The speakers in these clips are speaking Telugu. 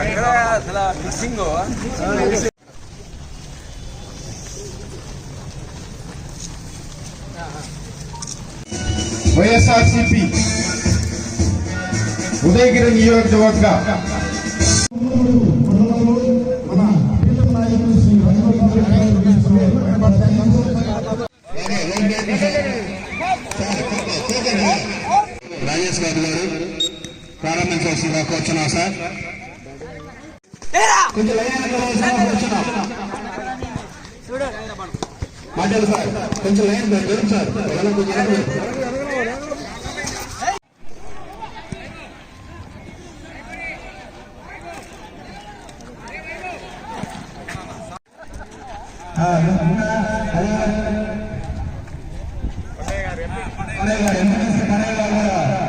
ఎక్కడ అసలు ఫిక్సింగ్ వైఎస్ఆర్సిపి ఉదయగిరి నియోజకవర్గ రాజేష్ గారు గారు. ప్రారంభించవలసిందిగా కూర్చున్నాం సార్. కొంచెం లైన్ వెనకాల కూర్చున్నాం మాట్లాడు సార్ కొంచెం లైన్ దొరికి సార్. ఎవరైనా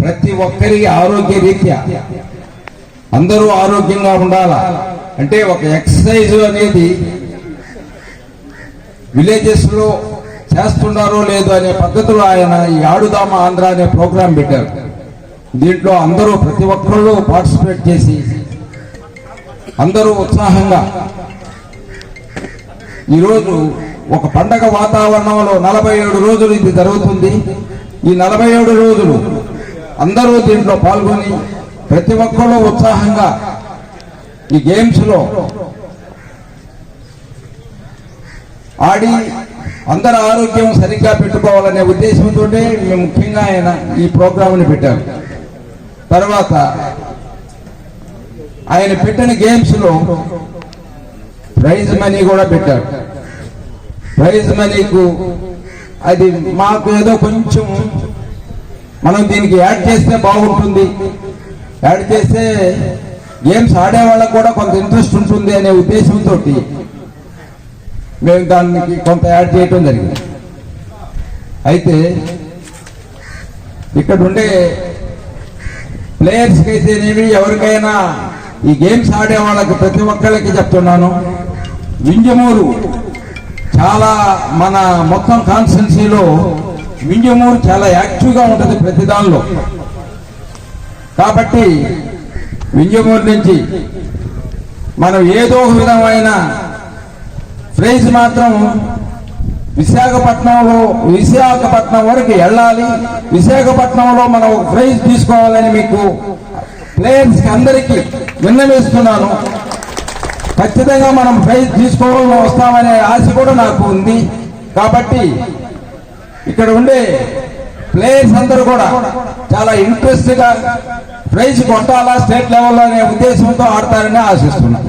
ప్రతి ఒక్కరికి ఆరోగ్య రీత్యా అందరూ ఆరోగ్యంగా ఉండాలా? అంటే ఒక ఎక్సర్సైజ్ అనేది విలేజెస్లో చేస్తున్నారో లేదో అనే పద్ధతిలో ఆయన ఈ ఆడుదామ ఆంధ్ర అనే ప్రోగ్రాం పెట్టారు. దీంట్లో అందరూ ప్రతి ఒక్కరు పార్టిసిపేట్ చేసి అందరూ ఉత్సాహంగా ఈరోజు ఒక పండగ వాతావరణంలో నలభై ఏడు రోజులు ఇది జరుగుతుంది. ఈ నలభై ఏడు రోజులు అందరూ దీంట్లో పాల్గొని ప్రతి ఒక్కరూ ఉత్సాహంగా ఈ గేమ్స్లో ఆడి అందరి ఆరోగ్యం సరిగ్గా పెట్టుకోవాలనే ఉద్దేశంతో మేము ముఖ్యంగా ఆయన ఈ ప్రోగ్రాంని పెట్టాము తర్వాత ఆయన పెట్టిన గేమ్స్లో ప్రైజ్ మనీ కూడా పెట్టారు. ప్రైజ్ మనీకు అది మాకు ఏదో కొంచెం మనం దీనికి యాడ్ చేస్తే బాగుంటుంది. యాడ్ చేస్తే గేమ్స్ ఆడే వాళ్ళకు కూడా కొంత ఇంట్రెస్ట్ ఉంటుంది అనే ఉద్దేశంతో మేము దానికి కొంత యాడ్ చేయటం జరిగింది. అయితే ఇక్కడ ఉండే ప్లేయర్స్కి అయితేనేమి ఎవరికైనా ఈ గేమ్స్ ఆడే వాళ్ళకి ప్రతి ఒక్కళ్ళకి చెప్తున్నాను. వింజమూరు చాలా మన మొత్తం కాన్స్టెన్సీలో మింజమూరు చాలా యాక్టివ్గా ఉంటుంది ప్రతి దానిలో. కాబట్టి వింజమూరు నుంచి మనం ఏదో ఒక విధమైన ప్రైజ్ మాత్రం విశాఖపట్నంలో విశాఖపట్నం వరకు వెళ్ళాలి. విశాఖపట్నంలో మనం ఒక ప్రైజ్ తీసుకోవాలని మీకు ప్లేయర్స్కి అందరికీ విన్నవిస్తున్నాను. ఖచ్చితంగా మనం ప్రైజ్ తీసుకోవాలని వస్తామనే ఆశ కూడా నాకు ఉంది. కాబట్టి ఇక్కడ ఉండే ప్లేయర్స్ అందరూ కూడా చాలా ఇంట్రెస్ట్గా ప్రైజ్ కొట్టాలా స్టేట్ లెవెల్లో అనే ఉద్దేశంతో ఆడతారని ఆశిస్తున్నాను